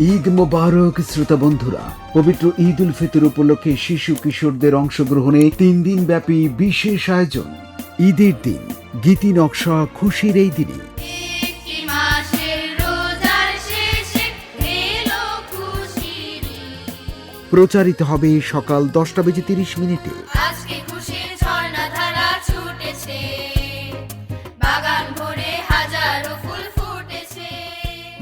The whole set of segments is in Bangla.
ঈদ মোবারক শ্রোতা বন্ধুরা। পবিত্র ঈদ উল ফিতর উপলক্ষে শিশু কিশোরদের অংশগ্রহণে তিন দিন ব্যাপী বিশেষ আয়োজন। ঈদের দিন গীতি নকশা খুশির এই দিনে। প্রচারিত হবে সকাল দশটা বেজে তিরিশ মিনিটে।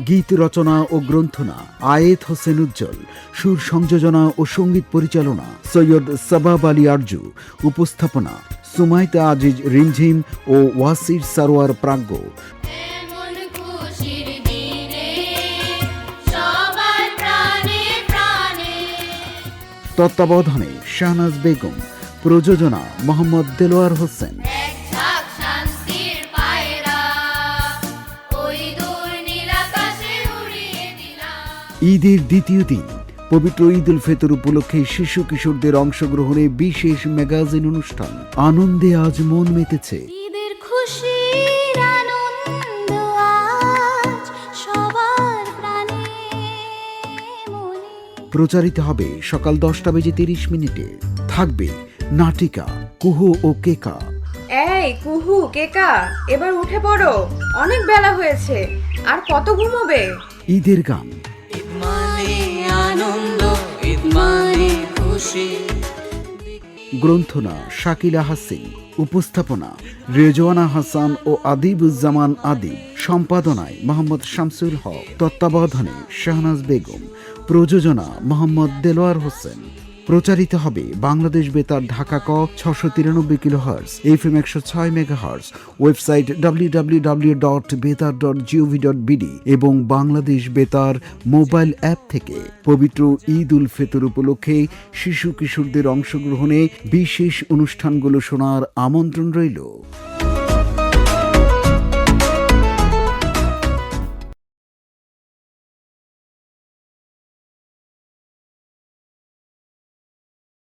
গীত রচনা ও গ্রন্থনা আয়েত হোসেন উজ্জ্বল সুর সংযোজনা ও সংগীত পরিচালনা সৈয়দ সাবাব আলী আরজু উপস্থাপনা সুমাইতা আজিজ রিমঝিম ও ওয়াসির সারোয়ার প্রাজ্ঞ। তত্ত্বাবধানে শাহনাজ বেগম প্রযোজনা মোহাম্মদ দেলোয়ার হোসেন। ঈদের দ্বিতীয় দিন পবিত্র ঈদ উল ফিতর উপলক্ষে শিশু কিশোরদের অংশগ্রহণে বিশেষ ম্যাগাজিন অনুষ্ঠান। আনন্দে আজ মন মেতেছে। ঈদের খুশির আনন্দ আজ সবার প্রাণে প্রচারিত হবে সকাল দশটা বেজে তিরিশ মিনিটে। থাকবে নাটিকা কুহু ও কেকা। এই কুহু কেকা এবার উঠে পড়ো। অনেক বেলা হয়েছে। আর কত ঘুমোবে? ঈদের গান। গ্রন্থনা শাকিলা হাসিন, উপস্থাপনা রেজওয়ানা হাসান ও আদিবুজ্জামান আদি, সম্পাদনায় মোহাম্মদ শামসুল হক, তত্ত্বাবধানে শাহনাজ বেগম, প্রযোজনা মোহাম্মদ দেলোয়ার হোসেন। প্রচারিত হবে বাংলাদেশ বেতার ঢাকা ক ছশো তিরানব্বই কিলো হার্স এফ এম একশো ছয় megahertz website W W dot Betar dot gov dot BD এবং বাংলাদেশ বেতার মোবাইল অ্যাপ থেকে। পবিত্র ঈদ উল ফিতর উপলক্ষে শিশু কিশোরদের অংশগ্রহণে বিশেষ অনুষ্ঠানগুলো শোনার আমন্ত্রণ রইল।